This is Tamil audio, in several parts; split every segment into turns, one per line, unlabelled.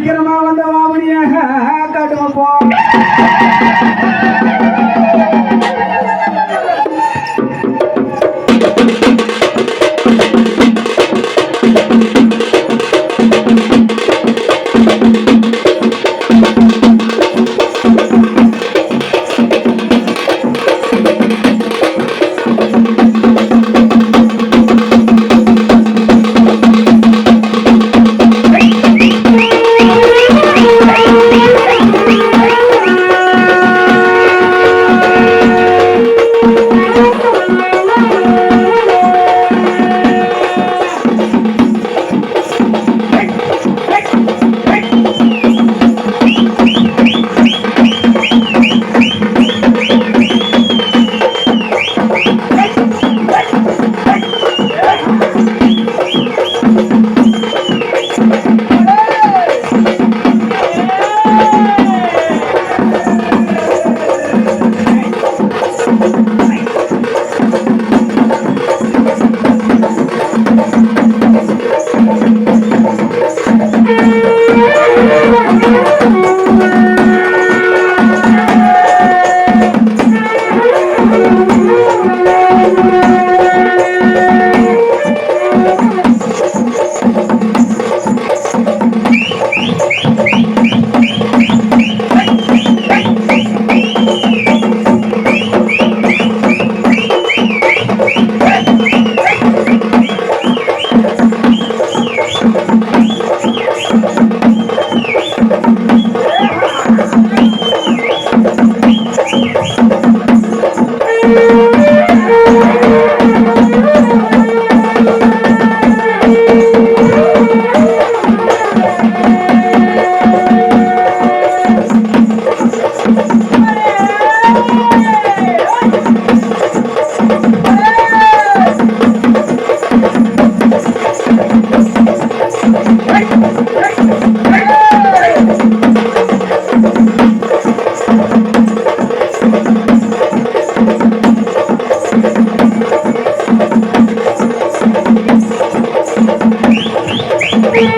விக்கிரமா வந்த வாமணியாக காட்டுமா போ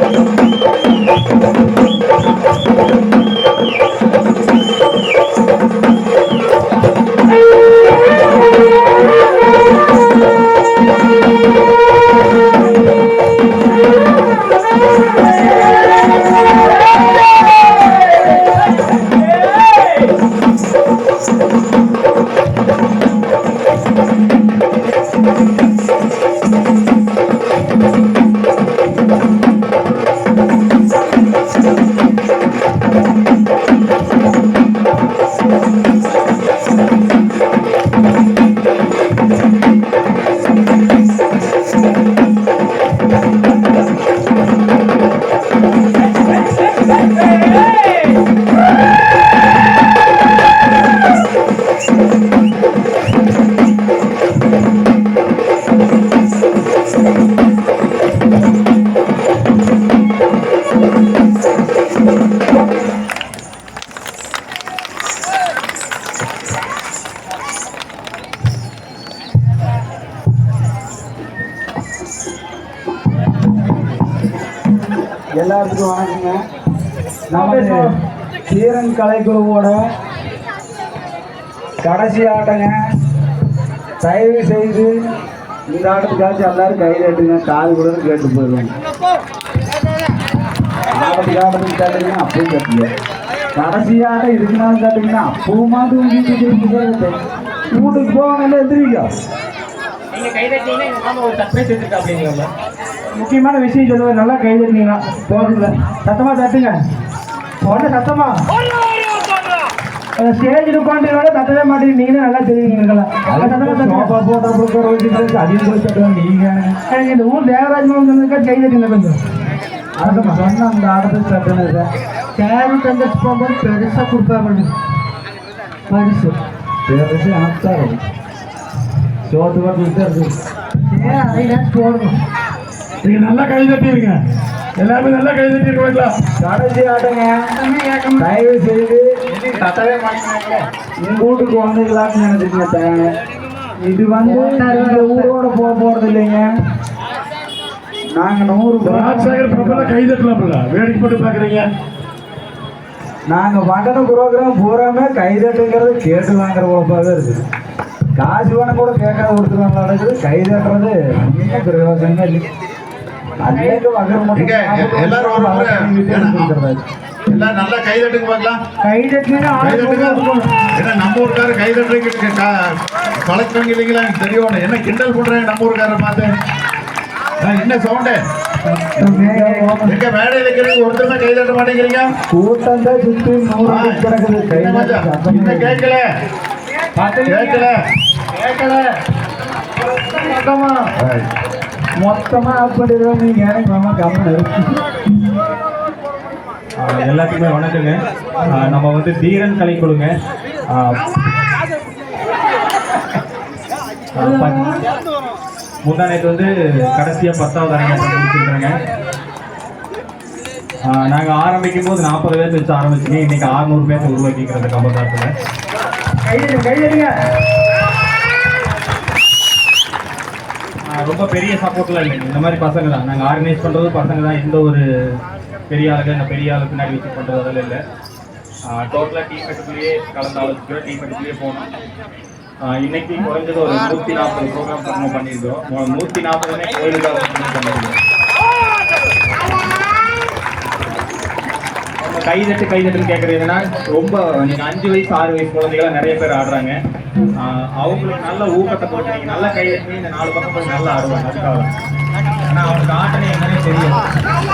Thank you.
எல்லாத்துக்கும் வணக்கங்க. நம்ம சீரன் கலைக்குழுவோட கடைசி ஆட்டங்க. தயவு செய்து இந்த ஆட்டத்துக்காச்சும் எல்லாரும் கை தட்டுங்க கால் கூட கேட்டு போயிடுவாங்க ஆட்டத்துக்கு ஆட்டத்துக்கு தட்டுங்கன்னா அப்பவும் தட்டுங்க கடைசி ஆட்டம் இதுக்குனாலும் தட்டுங்கன்னா அப்பவுமா வீட்டுக்கு வீட்டுக்கு போவாங்கல்ல எந்திரிக்கா?
நீங்க கை தட்டீங்கன்னா எங்க மாமா ஒரு சர்ப்ரைஸ் வச்சிருக்கா அப்படிங்களா
முக்கியமான விஷயம் சொல்லுவேன் நல்லா கை தட்டினீங்களா போகுதுல சத்தமா தட்டுங்க உடனே சத்தமா ஸ்டேஜில் உட்காந்துங்களோட தட்டவே மாட்டேங்க நீங்களும் நல்லா தெரியுங்களா சோஃபா போட்டா உட்கார வச்சுட்டு அதிகம் கூட தட்டுவாங்க நீங்க எனக்கு இந்த ஊர் தேவராஜ் மாமன் சொன்னதுக்கா கை தட்டுங்க கொஞ்சம் அதுக்கு சொன்ன அந்த ஆடத்துக்கு தட்டுனது சேரு தங்கச்சி போகும்போது பெருசாக கொடுப்பாங்க பரிசு பெருசு அனுப்பிச்சாரு சோத்து பார்த்து போடணும்
நீங்க நல்லா கை தட்டிருங்க. எல்லாருமே நல்லா கை தட்டிருக்கீங்களா
கடைசி ஆட்டங்க. தயவு செய்து தட்டவே மாட்டேங்க உங்க வீட்டுக்கு வந்துக்கலாம்னு நினைச்சுங்க இது வந்து இந்த ஊரோட போக போறது இல்லைங்க. நாங்க நூறு
ராஜசேகர் பிரபல கை தட்டலாம்ல. வேடிக்கை போட்டு பாக்குறீங்க
நாங்க பண்ணன ப்ரோக்ராம் பூராமே கைதட்டுங்கிறது கேட்டு வாங்குற போப்பாக இருக்குது. காசு வேணும் கூட கேட்காத கொடுத்துருவாங்க நடக்குது. கை தட்டுறது இன்னும் பிரயோஜனமே இல்லை
எல்லாரும் ஒரு முறை எல்லாம் நல்லா கை தட்டுங்க பார்க்கலாம்.
கை தட்டுங்க.
கை தட்டுங்க ஏன்னா நம்ம ஊருக்காரர் கை தட்டுறதுக்கு கலெக்டவங்க இல்லைங்களா? எனக்கு தெரியும். என்ன கிண்டல் பண்றாங்க நம்ம ஊருக்காரரை பார்த்து. ஆ, என்ன சவுண்டு? எங்க மேடையில் இருக்கிறவங்க ஒருத்தருமே கை தட்ட மாட்டேங்கிறீங்க?
கூட்டம் தான் சுத்தி கிடக்குது
கேட்கல? கேட்கல?
கேட்கல. மொத்தமா
Right.
மொத்தமா ஆஃப் பண்ணிடுவோம் நீங்க எனக்கு மாமா கம்மன்
எல்லாத்துக்குமே வணக்கங்க. நம்ம வந்து தீரன் கலை கொடுங்க. முந்தா நேற்று வந்து கடைசியாக பத்தாவது அரங்கேற்றம் முடிச்சிருக்காங்க நாங்கள் ஆரம்பிக்கும் போது நாற்பது பேர் வச்சு ஆரம்பிச்சுங்க. இன்னைக்கு அறுநூறு பேர் உருவாக்கிக்கிறது கம்பத்தாரத்தில்
கைதட்டுங்க
ரொம்ப பெரிய சப்போர்ட்லாம் இல்லைங்க. இந்த மாதிரி பசங்க தான். நாங்கள் ஆர்கனைஸ் பண்ணுறது பசங்க தான். எந்த ஒரு பெரிய ஆளுங்க இந்த பெரிய ஆளு பின்னாடி வச்சு பண்ணுறது அதெல்லாம் இல்லை. டோட்டலாக டீம் கட்டுக்குள்ளேயே கலந்து ஆலோசிக்கிறோம் டீம் கட்டுக்குள்ளேயே போனோம். இன்னைக்கு குறைஞ்சது ஒரு நூற்றி நாற்பது ப்ரோக்ராம் நம்ம பண்ணியிருக்கோம் நூற்றி நாற்பதுமே கோயிலுக்காக பண்ணியிருந்தோம் பண்ணியிருக்கோம் நம்ம கைதட்டு கைதட்டுன்னு கேட்குறதுன்னா ரொம்ப நீங்கள் அஞ்சு வயசு ஆறு வயசு குழந்தைகளாம் நிறைய பேர் ஆடுறாங்க. அவங்களுக்கு நல்ல ஊக்கத்தை போட்டு நீங்கள் நல்லா கைதட்டி இந்த நாலு பக்கம் போய் நல்லா ஆடுவாங்க. அதுக்காக ஆனால் அவனுக்கு ஆட்டணி என்னன்னு தெரியும்